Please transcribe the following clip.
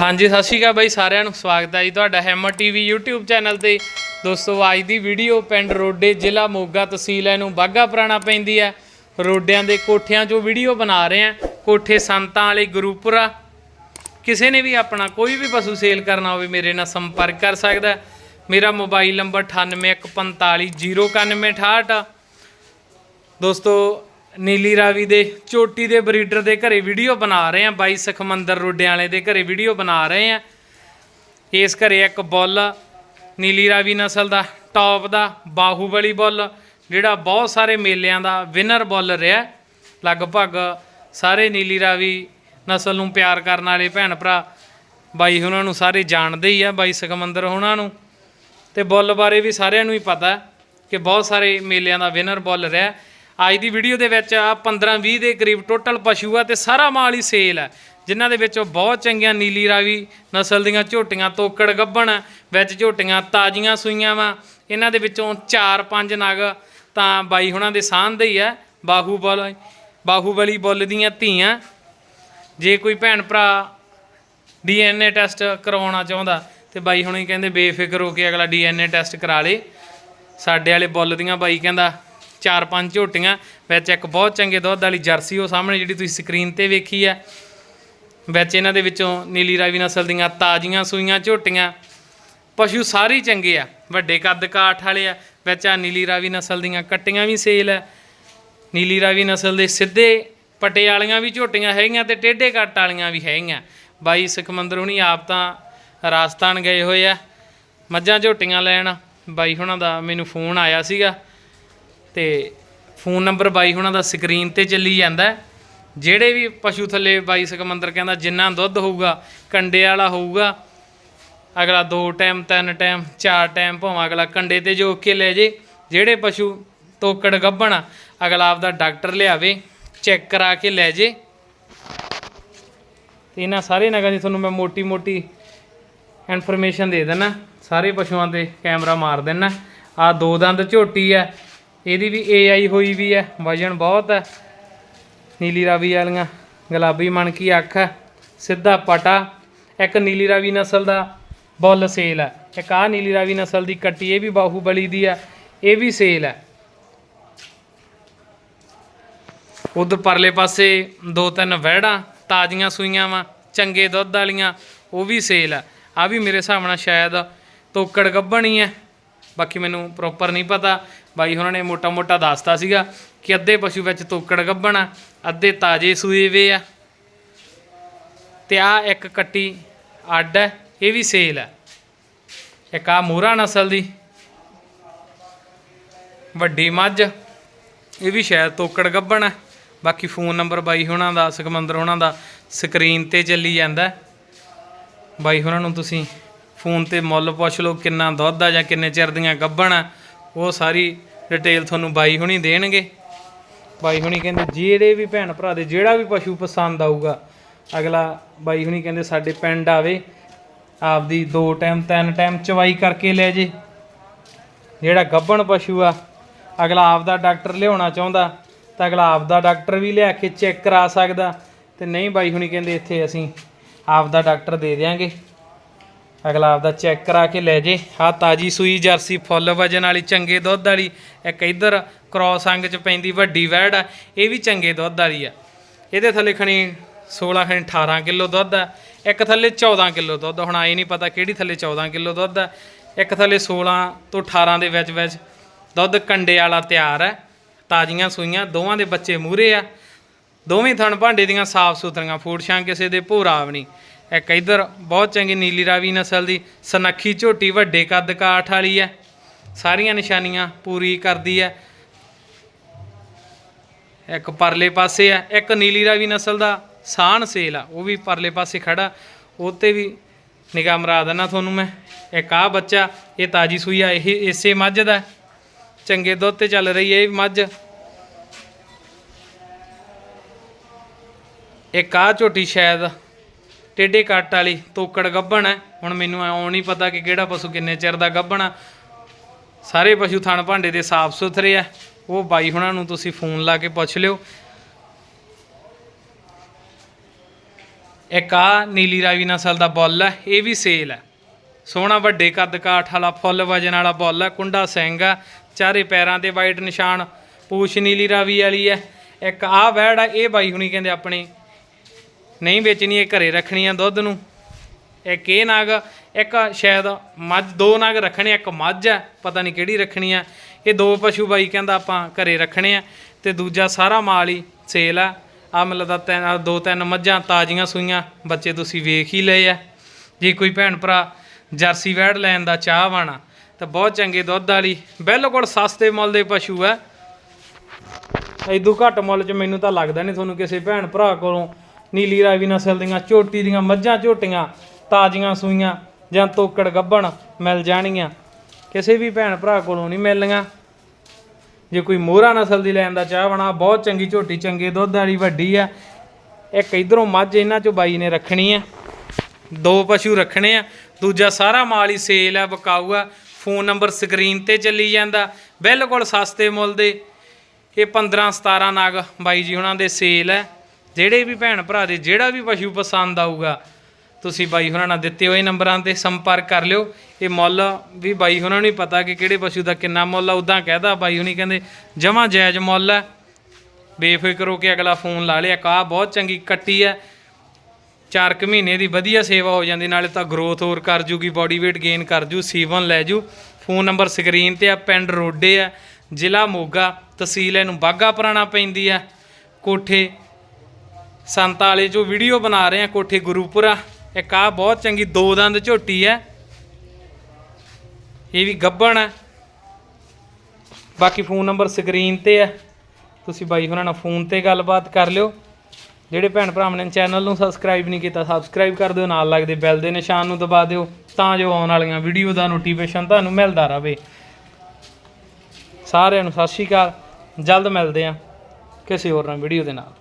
ਹਾਂਜੀ, ਸਤਿ ਸ਼੍ਰੀ ਅਕਾਲ ਬਾਈ ਸਾਰਿਆਂ ਨੂੰ। ਸਵਾਗਤ ਹੈ ਜੀ ਤੁਹਾਡਾ ਹੈਮਰ ਟੀਵੀ YouTube ਚੈਨਲ ਤੇ। ਦੋਸਤੋ, ਅੱਜ ਦੀ ਵੀਡੀਓ ਪਿੰਡ ਰੋਡੇ ਜ਼ਿਲ੍ਹਾ ਮੋਗਾ ਤਹਿਸੀਲ ਹੈ ਨੂੰ ਬਾਗਾ ਪੁਰਾਣਾ ਪੈਂਦੀ ਹੈ। ਰੋਡਿਆਂ ਦੇ ਕੋਠਿਆਂ 'ਚੋਂ ਵੀਡੀਓ ਬਣਾ ਰਹੇ ਆ ਕੋਠੇ ਸੰਤਾਂ ਵਾਲੇ ਗੁਰੂਪੁਰਾ। ਕਿਸੇ ਨੇ ਵੀ ਆਪਣਾ ਕੋਈ ਵੀ ਪਸ਼ੂ ਸੇਲ ਕਰਨਾ ਹੋਵੇ, ਮੇਰੇ ਨਾਲ ਸੰਪਰਕ ਕਰ ਸਕਦਾ ਮੇਰਾ ਮੋਬਾਈਲ ਨੰਬਰ 9815409168 ਦੋਸਤੋ ਨੀਲੀ ਰਾਵੀ ਦੇ, ਚੋਟੀ ਦੇ ਬਰੀਡਰ ਦੇ ਘਰੇ ਵੀਡੀਓ ਬਣਾ ਰਹੇ ਆ ਬਾਈ ਸਖਮੰਦਰ ਰੋਡਿਆਂ ਦੇ ਘਰੇ ਵੀਡੀਓ ਬਣਾ ਰਹੇ ਆ ਇਸ ਘਰੇ ਇੱਕ ਬੁੱਲ, ਨੀਲੀ ਰਾਵੀ ਨਸਲ ਦਾ ਟੌਪ ਦਾ, ਬਾਹੂਬਲੀ ਬੁੱਲ, ਜਿਹੜਾ ਬਹੁਤ ਸਾਰੇ ਮੇਲਿਆਂ ਦਾ ਵਿਨਰ ਬੁੱਲ ਰਿਹਾ ਲਗਭਗ ਸਾਰੇ ਨੀਲੀ ਰਾਵੀ ਨਸਲ ਨੂੰ ਪਿਆਰ ਕਰਨ ਵਾਲੇ ਭੈਣ ਭਰਾ ਬਾਈ ਉਹਨਾਂ ਨੂੰ ਸਾਰੇ ਜਾਣਦੇ ਹੀ ਆ, ਬਾਈ ਸਖਮੰਦਰ ਉਹਨਾਂ ਨੂੰ। ਤੇ ਬੁੱਲ ਬਾਰੇ ਵੀ ਸਾਰਿਆਂ ਨੂੰ ਹੀ ਪਤਾ ਕਿ ਬਹੁਤ ਸਾਰੇ ਮੇਲਿਆਂ ਦਾ ਵਿਨਰ ਬੁੱਲ ਰਿਹਾ ਅੱਜ ਦੀ ਵੀਡੀਓ ਦੇ ਵਿੱਚ ਆ 15-20 ਦੇ ਕਰੀਬ ਟੋਟਲ ਪਸ਼ੂ ਆ ਤੇ ਸਾਰਾ ਮਾਲ ਹੀ ਸੇਲ ਹੈ ਜਿਨ੍ਹਾਂ ਦੇ ਵਿੱਚੋਂ ਬਹੁਤ ਚੰਗੀਆਂ ਨੀਲੀ ਰਾਵੀ, ਨਸਲ ਦੀਆਂ ਝੋਟੀਆਂ, ਤੋਕੜ ਗੱਭਣ ਵਿੱਚ ਝੋਟੀਆਂ ਤਾਜ਼ੀਆਂ ਸੂਈਆਂ ਵਾ। ਇਹਨਾਂ ਦੇ ਵਿੱਚੋਂ 4-5 ਨਗ ਤਾਂ ਬਾਈ ਹੁਣਾਂ ਦੇ ਸਾਹਮਣੇ ਹੀ ਆ, ਬਾਹੂਬਲ, ਬਾਹੂਬਲੀ ਬੁੱਲ ਦੀਆਂ ਧੀਆਂ। ਜੇ ਕੋਈ ਭੈਣ ਭਰਾ ਡੀਐਨਏ ਟੈਸਟ ਕਰਵਾਉਣਾ ਚਾਹੁੰਦਾ, ਤੇ ਬਾਈ ਹੁਣੇ ਕਹਿੰਦੇ ਬੇਫਿਕਰ ਹੋ ਕੇ ਅਗਲਾ ਡੀਐਨਏ ਟੈਸਟ ਕਰਾ ਲੇ। ਸਾਡੇ ਵਾਲੇ ਬੁੱਲ ਦੀਆਂ ਬਾਈ ਕਹਿੰਦਾ ਚਾਰ ਪੰਜ ਝੋਟੀਆਂ, ਵਿੱਚ ਇੱਕ ਬਹੁਤ ਚੰਗੇ ਦੁੱਧ ਵਾਲੀ ਜਰਸੀ ਉਹ ਸਾਹਮਣੇ ਜਿਹੜੀ ਤੁਸੀਂ ਸਕਰੀਨ ਤੇ ਵੇਖੀ ਆ ਵਿੱਚ ਇਹਨਾਂ ਦੇ ਵਿੱਚੋਂ ਨੀਲੀ ਰਾਵੀ ਨਸਲ ਦੀਆਂ ਤਾਜ਼ੀਆਂ ਸੂਈਆਂ ਝੋਟੀਆਂ। ਪਸ਼ੂ ਸਾਰੇ ਚੰਗੇ ਆ, ਵੱਡੇ ਕੱਦ ਕਾਠ ਵਾਲੇ ਆ, ਵਿੱਚ ਆ ਨੀਲੀ ਰਾਵੀ ਨਸਲ ਦੀਆਂ ਕੱਟੀਆਂ ਵੀ ਸੇਲ ਆ। ਨੀਲੀ ਰਾਵੀ ਨਸਲ ਦੇ ਸਿੱਧੇ ਪਟੇ ਵਾਲੀਆਂ ਵੀ ਝੋਟੀਆਂ ਹੈਗੀਆਂ ਤੇ ਟੇਢੇ ਕੱਟ ਵਾਲੀਆਂ ਵੀ ਹੈਗੀਆਂ। ਬਾਈ ਸੁਖਮੰਦਰ ਹੁਣੀ ਆਪ ਤਾਂ ਰਾਜਸਥਾਨ ਗਏ ਹੋਏ ਆ। ਮੱਝਾਂ ਝੋਟੀਆਂ ਲੈਣ। ਬਾਈ ਹੁਣਾਂ ਦਾ ਮੈਨੂੰ ਫੋਨ ਆਇਆ ਸੀਗਾ। ਤੇ ਫੋਨ ਨੰਬਰ ਬਾਈ ਹੁਣਾਂ ਦਾ ਸਕਰੀਨ ਤੇ ਚੱਲੀ ਜਾਂਦਾ ਜਿਹੜੇ ਵੀ ਪਸ਼ੂ ਥੱਲੇ ਬਾਈ ਸੁਖਮੰਦਰ ਕਹਿੰਦਾ ਜਿੰਨਾ ਦੁੱਧ ਹੋਊਗਾ, ਕੰਡੇ ਵਾਲਾ ਹੋਊਗਾ, ਅਗਲਾ ਦੋ ਟਾਈਮ ਤਿੰਨ ਟਾਈਮ ਚਾਰ ਟਾਈਮ ਭਾਵੇਂ ਅਗਲਾ ਕੰਡੇ ਤੇ ਜੋਕ ਕੇ ਲੈ ਜੇ, ਜਿਹੜੇ ਪਸ਼ੂ ਤੋਕੜ ਗੱਭਣ, ਅਗਲਾ ਆਪਦਾ ਡਾਕਟਰ ਲਿਆਵੇ ਚੈੱਕ ਕਰਾ ਕੇ ਲੈ ਜੇ। ਤੇ ਇਹਨਾਂ ਸਾਰੇ ਨਗਾਂ ਦੀ ਤੁਹਾਨੂੰ ਮੈਂ ਮੋਟੀ ਮੋਟੀ ਇਨਫੋਰਮੇਸ਼ਨ ਦੇ ਦੇਣਾ ਸਾਰੇ ਪਸ਼ੂਆਂ ਤੇ ਕੈਮਰਾ ਮਾਰ ਦੇਣਾ ਆ ਦੋ ਦੰਦ ਝੋਟੀ ਆ ਇਹਦੀ ਵੀ ਏਆਈ ਹੋਈ ਵੀ ਹੈ, ਵਜਨ ਬਹੁਤ ਹੈ। ਨੀਲੀ ਰਾਵੀ ਵਾਲੀਆਂ, ਗੁਲਾਬੀ ਮਣਕੀ ਅੱਖ ਹੈ, ਸਿੱਧਾ ਪਟਾ। ਇੱਕ ਨੀਲੀ ਰਾਵੀ ਨਸਲ ਦਾ ਬੁੱਲ ਸੇਲ ਹੈ। ਇੱਕ ਆ ਨੀਲੀ ਰਾਵੀ ਨਸਲ ਦੀ ਕੱਟੀ, ਇਹ ਵੀ ਬਾਹੂਬਲੀ ਦੀ ਹੈ, ਇਹ ਵੀ ਸੇਲ ਹੈ। ਉਧਰ ਪਰਲੇ ਪਾਸੇ ਦੋ ਤਿੰਨ ਵਹਿੜਾਂ, ਤਾਜ਼ੀਆਂ ਸੂਈਆਂ ਵਾਂ, ਚੰਗੇ ਦੁੱਧ ਵਾਲੀਆਂ, ਉਹ ਵੀ ਸੇਲ ਆ ਆ ਵੀ ਮੇਰੇ ਹਿਸਾਬ ਨਾਲ ਸ਼ਾਇਦ ਤੋਕੜ ਗੱਭਣੀ ਹੈ। ਬਾਕੀ ਮੈਨੂੰ ਪ੍ਰੋਪਰ ਨਹੀਂ ਪਤਾ। ਬਾਈ ਉਹਨਾਂ ਨੇ ਮੋਟਾ ਮੋਟਾ ਦੱਸਤਾ ਸੀਗਾ ਕਿ ਅੱਧੇ ਪਸ਼ੂ ਵਿੱਚ ਤੋਕੜ ਗੱਭਣ ਆ, ਅੱਧੇ ਤਾਜ਼ੇ ਸੂਏ ਵੇ ਆ। ਤੇ ਆ ਇੱਕ ਕੱਟੀ ਅੱਡ ਹੈ ਇਹ ਵੀ ਸੇਲ ਹੈ ਇੱਕ ਆ ਮੋਹਰਾ ਨਸਲ ਦੀ, ਵੱਡੀ ਮੱਝ, ਇਹ ਵੀ ਸ਼ਾਇਦ ਤੋਕੜ ਗੱਭਣ ਹੈ ਬਾਕੀ ਫੋਨ ਨੰਬਰ ਬਾਈ ਹੁਣਾਂ ਦਾ, ਸੁਖਮੰਦਰ ਹੁਣਾਂ ਦਾ ਸਕਰੀਨ ਤੇ ਚੱਲੀ ਜਾਂਦਾ। ਬਾਈ ਹੁਣਾਂ ਨੂੰ ਤੁਸੀਂ ਫੋਨ ਤੇ ਮੁੱਲ ਪੁੱਛ ਲਓ ਕਿੰਨਾ ਦੁੱਧ ਆ ਜਾਂ ਕਿੰਨੇ ਚਿਰ ਦੀਆਂ ਗੱਭਣ ਆ, ਉਹ ਸਾਰੀ ਡਿਟੇਲ ਤੁਹਾਨੂੰ ਬਾਈ ਹੁਣੀ ਦੇਣਗੇ। ਬਾਈ ਹੁਣੀ ਕਹਿੰਦੇ, ਜਿਹੜੇ ਵੀ ਭੈਣ ਭਰਾ ਦੇ ਜਿਹੜਾ ਵੀ ਪਸ਼ੂ ਪਸੰਦ ਆਊਗਾ, ਅਗਲਾ ਬਾਈ ਹੁਣੀ ਕਹਿੰਦੇ, ਸਾਡੇ ਪਿੰਡ ਆਵੇ। ਆਪਦੀ ਦੋ ਟਾਈਮ, ਤਿੰਨ ਟਾਈਮ ਚਵਾਈ ਕਰਕੇ ਲੈ ਜੇ। ਜਿਹੜਾ ਗੱਭਣ ਪਸ਼ੂ ਆ, ਅਗਲਾ ਆਪਦਾ ਡਾਕਟਰ ਲਿਆਉਣਾ ਚਾਹੁੰਦਾ, ਤਾਂ ਅਗਲਾ ਆਪਦਾ ਡਾਕਟਰ ਵੀ ਲਿਆ ਕੇ ਚੈੱਕ ਕਰਾ ਸਕਦਾ। ਤੇ ਨਹੀਂ ਬਾਈ ਹੁਣੀ ਕਹਿੰਦੇ, ਇੱਥੇ ਅਸੀਂ ਆਪਦਾ ਡਾਕਟਰ ਦੇ ਦਿਆਂਗੇ। ਅਗਲਾ ਆਪਦਾ ਚੈੱਕ ਕਰਾ ਕੇ ਲੈ ਜੇ। ਆ ਤਾਜੀ ਸੂਈ ਜਰਸੀ ਫੁੱਲ ਵਜਨ ਵਾਲੀ ਚੰਗੇ ਦੁੱਧ ਵਾਲੀ। ਇੱਕ ਇੱਧਰ ਕ੍ਰੋਸ ਅੰਗ ਚ ਪੈਂਦੀ ਵੱਡੀ ਵੈੜ ਆ, ਇਹ ਵੀ ਚੰਗੇ ਦੁੱਧ ਵਾਲੀ ਆ। ਇਹਦੇ ਥੱਲੇ ਖਣੀ 16 ਖਣੀ 18 ਕਿਲੋ ਦੁੱਧ ਆ। ਇੱਕ ਥੱਲੇ 14 ਕਿਲੋ ਦੁੱਧ ਹੁਣ ਆਈ ਨਹੀਂ ਪਤਾ ਕਿਹੜੀ ਥੱਲੇ 14 ਕਿਲੋ ਦੁੱਧ ਆ। ਇੱਕ ਥੱਲੇ 16 ਤੋਂ 18 ਦੇ ਵਿੱਚ ਵਿੱਚ ਦੁੱਧ ਕੰਡੇ ਵਾਲਾ ਤਿਆਰ ਹੈ ਤਾਜ਼ੀਆਂ ਸੂਈਆਂ, ਦੋਵਾਂ ਦੇ ਬੱਚੇ ਮੂਰੇ ਆ। ਦੋਵੇਂ ਥਣ ਭਾਂਡੇ ਦੀਆਂ ਸਾਫ਼ ਸੁਥਰੀਆਂ ਫੂਡ ਛਾਂ ਕਿਸੇ ਦੇ ਭੋਰਾ ਵੀ ਨਹੀਂ। ਇੱਕ ਇਧਰ ਬਹੁਤ ਚੰਗੀ ਨੀਲੀ ਰਾਵੀ ਨਸਲ ਦੀ ਸਨੱਖੀ ਝੋਟੀ, ਵੱਡੇ ਕੱਦ ਕਾਠ ਵਾਲੀ ਹੈ। ਸਾਰੀਆਂ ਨਿਸ਼ਾਨੀਆਂ ਪੂਰੀ ਕਰਦੀ ਹੈ। ਇੱਕ ਪਰਲੇ ਪਾਸੇ ਆ ਇੱਕ ਨੀਲੀ ਰਾਵੀ ਨਸਲ ਦਾ ਸਾਨ ਸੇਲ ਆ, ਉਹ ਵੀ ਪਰਲੇ ਪਾਸੇ ਖੜਾ। ਉਹ ਤੇ ਵੀ ਨਿਗਾਹ ਮਰਾ ਦੇਣਾ ਤੁਹਾਨੂੰ ਮੈਂ। ਇੱਕ ਆ ਬੱਚਾ, ਇਹ ਤਾਜੀ ਸੂਈ ਆ, ਇਹ ਇਸੇ ਮੱਝ ਦਾ ਚੰਗੇ ਦੁੱਧ ਤੇ ਚੱਲ ਰਹੀ ਹੈ ਇਹ ਮੱਝ। ਇੱਕ ਆ ਝੋਟੀ ਸ਼ਾਇਦ ਟੇਢੇ ਕੱਟ ਵਾਲੀ ਤੋਕੜ ਗੱਭਣ ਹੈ। ਹੁਣ ਮੈਨੂੰ ਆਉਂ ਨਹੀਂ ਪਤਾ ਕਿ ਕਿਹੜਾ ਪਸ਼ੂ ਕਿੰਨੇ ਚਿਰ ਦਾ ਗੱਭਣ ਆ। ਸਾਰੇ ਪਸ਼ੂ ਥਣ ਭਾਂਡੇ ਦੇ ਸਾਫ਼ ਸੁਥਰੇ ਆ। ਉਹ ਬਾਈ ਹੁਣਾਂ ਨੂੰ ਤੁਸੀਂ ਫੋਨ ਲਾ ਕੇ ਪੁੱਛ ਲਿਓ। ਇੱਕ ਆ ਨੀਲੀ ਰਾਵੀ ਨਸਲ ਦਾ ਬੁੱਲ ਹੈ ਇਹ ਵੀ ਸੇਲ ਹੈ ਸੋਹਣਾ ਵੱਡੇ ਕੱਦ ਕਾਠ ਵਾਲਾ, ਫੁੱਲ ਵਜਨ ਵਾਲਾ ਬੁੱਲ ਹੈ ਕੁੰਡਾ ਸਿੰਘ ਆ। ਚਾਰੇ ਪੈਰਾਂ ਦੇ ਵਾਈਟ ਨਿਸ਼ਾਨ ਪੂਛ ਨੀਲੀ ਰਾਵੀ ਵਾਲੀ ਹੈ ਇੱਕ ਆ ਵੈੜ ਆ, ਇਹ ਬਾਈ ਹੁਣੀ ਕਹਿੰਦੇ ਆਪਣੇ ਨਹੀਂ ਵੇਚਣੀ, ਇਹ ਘਰੇ ਰੱਖਣੀ ਆ ਦੁੱਧ ਨੂੰ। ਇੱਕ ਇਹ ਨਾਗ, ਇੱਕ ਸ਼ਾਇਦ ਮੱਝ, ਦੋ ਨਾਗ ਰੱਖਣੇ ਇੱਕ ਮੱਝ ਹੈ ਪਤਾ ਨਹੀਂ ਕਿਹੜੀ ਰੱਖਣੀ ਆ। ਇਹ ਦੋ ਪਸ਼ੂ ਬਾਈ ਕਹਿੰਦਾ ਆਪਾਂ ਘਰੇ ਰੱਖਣੇ ਆ, ਤੇ ਦੂਜਾ ਸਾਰਾ ਮਾਲ ਹੀ ਸੇਲ ਆ। ਆ ਮਤਲਬ ਦਾ ਤਿੰਨ ਦੋ ਤਿੰਨ ਮੱਝਾਂ ਤਾਜ਼ੀਆਂ ਸੂਈਆਂ, ਬੱਚੇ ਤੁਸੀਂ ਵੇਖ ਹੀ ਲਏ ਆ। ਜੇ ਕੋਈ ਭੈਣ ਭਰਾ ਜਰਸੀ ਵੈੜ ਲੈਣ ਦਾ ਚਾਹ ਵਾਣਾ ਤਾਂ ਬਹੁਤ ਚੰਗੇ ਦੁੱਧ ਵਾਲੀ, ਬਿਲਕੁਲ ਸਸਤੇ ਮੁੱਲ ਦੇ ਪਸ਼ੂ ਆ। ਇਦੋਂ ਘੱਟ ਮੁੱਲ 'ਚ ਮੈਨੂੰ ਤਾਂ ਲੱਗਦਾ ਨਹੀਂ ਤੁਹਾਨੂੰ ਕਿਸੇ ਭੈਣ ਭਰਾ ਕੋਲੋਂ ਨੀਲੀ ਰਾਵੀ ਨਸਲ ਦੀਆਂ ਝੋਟੀ ਦੀਆਂ ਮੱਝਾਂ ਝੋਟੀਆਂ, ਤਾਜ਼ੀਆਂ ਸੂਈਆਂ ਜਾਂ ਤੋਕੜ ਗੱਭਣ ਮਿਲ ਜਾਣਗੀਆਂ ਕਿਸੇ ਵੀ ਭੈਣ ਭਰਾ ਕੋਲੋਂ ਨਹੀਂ ਮਿਲਣੀਆਂ। ਜੇ ਕੋਈ ਮੋਹਰਾ ਨਸਲ ਦੀ ਲੈਣ ਦਾ ਚਾਹ ਬਣਾ, ਬਹੁਤ ਚੰਗੀ ਝੋਟੀ, ਚੰਗੇ ਦੁੱਧ ਵਾਲੀ ਵੱਡੀ ਆ। ਇੱਕ ਇਧਰੋਂ ਮੱਝ ਇਹਨਾਂ ਚੋਂ ਬਾਈ ਨੇ ਰੱਖਣੀ ਆ। ਦੋ ਪਸ਼ੂ ਰੱਖਣੇ ਆ। ਦੂਜਾ ਸਾਰਾ ਮਾਲ ਹੀ ਸੇਲ ਆ ਬਕਾਊ ਆ। ਫੋਨ ਨੰਬਰ ਸਕਰੀਨ ਤੇ ਚੱਲੀ ਜਾਂਦਾ। ਬਿਲਕੁਲ ਸਸਤੇ ਮੁੱਲ ਦੇ। ਇਹ 15 17 ਨਾਗ ਬਾਈ ਜੀ ਉਹਨਾਂ ਦੇ ਸੇਲ ਹੈ ਜਿਹੜੇ ਵੀ ਭੈਣ ਭਰਾ ਦੇ ਜਿਹੜਾ ਵੀ ਪਸ਼ੂ ਪਸੰਦ ਆਊਗਾ, ਤੁਸੀਂ ਬਾਈ ਹੁਣਾਂ ਨਾਲ ਦਿੱਤੇ ਹੋਏ ਨੰਬਰਾਂ ਤੇ ਸੰਪਰਕ ਕਰ ਲਿਓ। ਇਹ ਮੁੱਲ ਵੀ ਬਾਈ ਹੁਣਾਂ ਨੂੰ ਪਤਾ ਕਿ ਕਿਹੜੇ ਪਸ਼ੂ ਦਾ ਕਿੰਨਾ ਮੁੱਲ ਆ ਉਦਾਂ ਕਹਿਦਾ ਬਾਈ ਹੁਣੀ ਕਹਿੰਦੇ, ਜਮਾ ਜਾਇਜ਼ ਮੁੱਲ ਹੈ ਬੇਫਿਕਰ ਹੋ ਕੇ ਅਗਲਾ ਫੋਨ ਲਾ ਲਿਆ ਕਾ ਬਹੁਤ ਚੰਗੀ ਕੱਟੀ ਹੈ ਚਾਰ ਕੁ ਮਹੀਨੇ ਦੀ ਵਧੀਆ ਸੇਵਾ ਹੋ ਜਾਂਦੀ, ਨਾਲੇ ਤਾਂ ਗਰੋਥ ਹੋਰ ਕਰ ਜੂਗੀ ਬਾਡੀ weight ਗੇਨ ਕਰ ਜੂ ਸੀਵਨ ਲੈ ਜੂ। ਫੋਨ ਨੰਬਰ ਸਕਰੀਨ ਤੇ ਆ, ਪਿੰਡ ਰੋਡੇ ਆ, ਜ਼ਿਲ੍ਹਾ ਮੋਗਾ, ਤਹਿਸੀਲ ਇਹਨੂੰ ਬਾਗਾ ਪੁਰਾਣਾ ਪੈਂਦੀ ਆ, ਕੋਠੇ ਸੰਤ ਵਾਲੇ ਜੋ ਵੀਡੀਓ ਬਣਾ ਰਹੇ ਆ ਕੋਠੇ ਗੁਰੂਪੁਰਾ। ਇੱਕ ਆ ਬਹੁਤ ਚੰਗੀ ਦੋ ਦੰਦ ਝੋਟੀ ਹੈ। ਇਹ ਵੀ ਗੱਬਣ ਹੈ। ਬਾਕੀ ਫੋਨ ਨੰਬਰ ਸਕਰੀਨ ਤੇ ਹੈ। ਤੁਸੀਂ ਬਾਈ ਉਹਨਾਂ ਨਾਲ ਫੋਨ ਤੇ ਗੱਲਬਾਤ ਕਰ ਲਿਓ। ਜਿਹੜੇ ਭੈਣ ਭਰਾਵਾਂ ਨੇ ਚੈਨਲ ਨੂੰ ਸਬਸਕ੍ਰਾਈਬ ਨਹੀਂ ਕੀਤਾ ਸਬਸਕ੍ਰਾਈਬ ਕਰ ਦਿਓ, ਨਾਲ ਲੱਗਦੇ ਬੈਲ ਦੇ ਨਿਸ਼ਾਨ ਨੂੰ ਦਬਾ ਦਿਓ, ਤਾਂ ਜੋ ਆਉਣ ਵਾਲੀਆਂ ਵੀਡੀਓ ਦਾ ਨੋਟੀਫਿਕੇਸ਼ਨ ਤੁਹਾਨੂੰ ਮਿਲਦਾ ਰਹੇ। ਸਾਰਿਆਂ ਨੂੰ ਸਤਿ ਸ਼੍ਰੀ ਅਕਾਲ। ਜਲਦ ਮਿਲਦੇ ਆ ਕਿਸੇ ਹੋਰ ਨਾਲ ਵੀਡੀਓ ਦੇ ਨਾਲ।